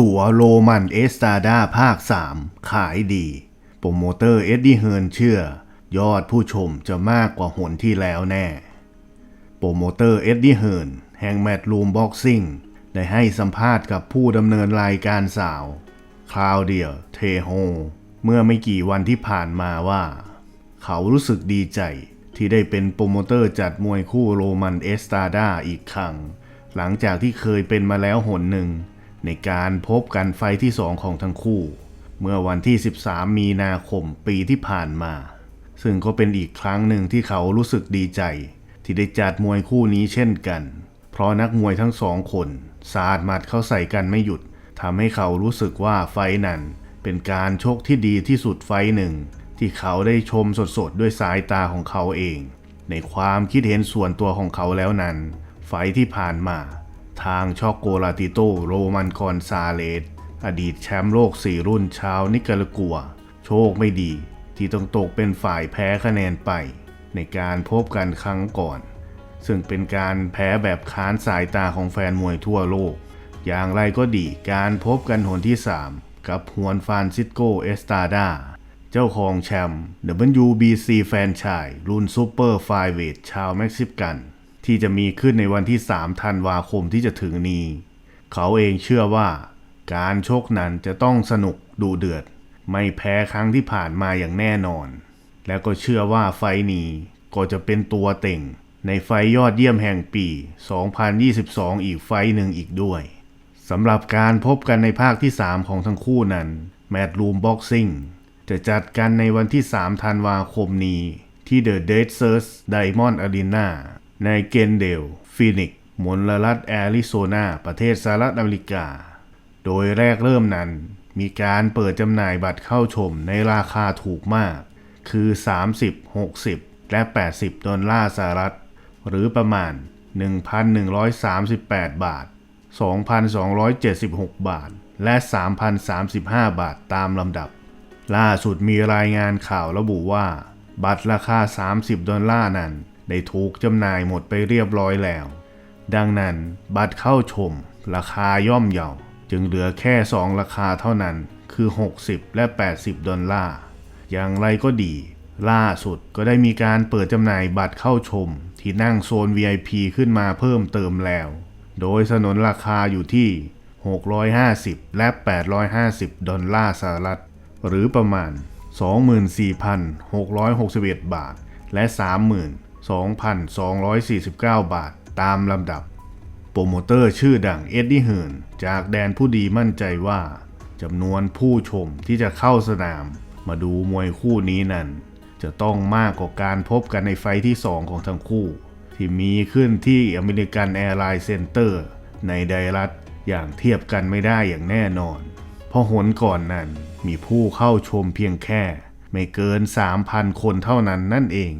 ตั๋วโรมันเอสตาดาภาค 3 ขายดี โปรโมเตอร์เอ็ดดี้เฮิร์นเชื่อ ยอดผู้ชมจะมากกว่าหนที่แล้วแน่ โปรโมเตอร์เอ็ดดี้เฮิร์นแห่งแมตต์รูมบ็อกซิ่งได้ให้สัมภาษณ์กับผู้ดำเนินรายการสาวคลาวเดียเทโฮ เมื่อไม่กี่วันที่ผ่านมาว่า เขารู้สึกดีใจที่ได้เป็นโปรโมเตอร์จัดมวยคู่โรมันเอสตาดาอีกครั้ง หลังจากที่เคยเป็นมาแล้วหนหนึ่ง ในการพบกันไฟที่สองของทั้งคู่ เมื่อวันที่ 13 มีนาคมปีที่ผ่านมา ซึ่งก็เป็นอีกครั้งหนึ่งที่เขารู้สึกดีใจ ที่ได้จัดมวยคู่นี้เช่นกัน เพราะนักมวยทั้งสองคนสาดหมัดเข้าใส่กันไม่หยุดทำให้เขารู้สึกว่าไฟนั้น เป็นการชกที่ดีที่สุดไฟหนึ่ง ที่เขาได้ชมสดๆด้วยสายตาของเขาเอง ในความคิดเห็นส่วนตัวของเขาแล้วนั้น ไฟที่ผ่านมา ทางชอกโกลาติโตโรมันกอนซาเลสอดีตแชมป์โลก 4 รุ่นชาวนิการากัว โชคไม่ดี ที่ต้องตกเป็นฝ่ายแพ้คะแนนไป ในการพบกันครั้งก่อน ซึ่งเป็นการแพ้แบบค้านสายตาของแฟนมวยทั่วโลก อย่างไรก็ดีการพบกันหนที่ 3 กับฮวนฟานซิสโกเอสตาดาเจ้าของแชมป์ WBC แฟนชส์รุ่นซูเปอร์ไฟเวทชาวเม็กซิกัน ที่จะมีขึ้นในวันที่ 3 ธันวาคมที่จะถึงนี้ เขาเองเชื่อว่า การชกนั้นจะต้องสนุกดูเดือด ไม่แพ้ครั้งที่ผ่านมาอย่างแน่นอน แล้วก็เชื่อว่าไฟนี้ก็จะเป็นตัวเต่ง ในไฟยอดเยี่ยมแห่งปี 2022 อีกไฟหนึ่งอีกด้วยสำหรับการพบกันในภาคที่ 3 ของทั้งคู่นั้นแมตต์รูมบ็อกซิ่งจะจัดกันในวันที่ 3 ธันวาคมนี้ที่ The Dead s e r c e Diamond Arena ในเกนเดลฟินิก์มลรัฐแอริโซนาประเทศสหรัฐอเมริกา โดยแรกเริ่มนั้น มีการเปิดจำหน่ายบัตรเข้าชมในราคาถูกมาก คือ 30 60 และ 80 ดอลลาร์สหรัฐ หรือประมาณ 1,138 บาท 2,276 บาท และ 3,035 บาทตามลำดับ ล่าสุดมีรายงานข่าวระบุว่า บัตรราคา 30 ดอลลาร์นั้น ได้ถูกจำหน่ายหมดไปเรียบร้อยแล้ว ดังนั้นบัตรเข้าชม ราคาย่อมเยาจึงเหลือแค่ 2 ราคาเท่านั้นคือ 60 และ 80 ดอลลาร์ อย่างไรก็ดี ล่าสุดก็ได้มีการเปิดจำหน่ายบัตรเข้าชม ที่นั่งโซน VIP ขึ้นมาเพิ่มเติมแล้ว โดยสนนราคาอยู่ที่ 650 และ 850 ดอลลาร์สหรัฐ หรือประมาณ 24,661 บาท และ 2,249 บาทตามลำดับ โปรโมเตอร์ชื่อดังเอ็ดดี้เฮิร์นจากแดนผู้ดีมั่นใจว่าจำนวนผู้ชมที่จะเข้าสนาม มาดูมวยคู่นี้นั้น จะต้องมากกว่าการพบกันในไฟที่ 2 ของทั้งคู่ ที่มีขึ้นที่อเมริกันแอร์ไลน์เซ็นเตอร์ในไดรัสอย่างเทียบกันไม่ได้อย่างแน่นอน เพราะหนก่อนนั้นมีผู้เข้าชมเพียงแค่ ไม่เกิน 3,000 คนเท่านั้นนั่นเอง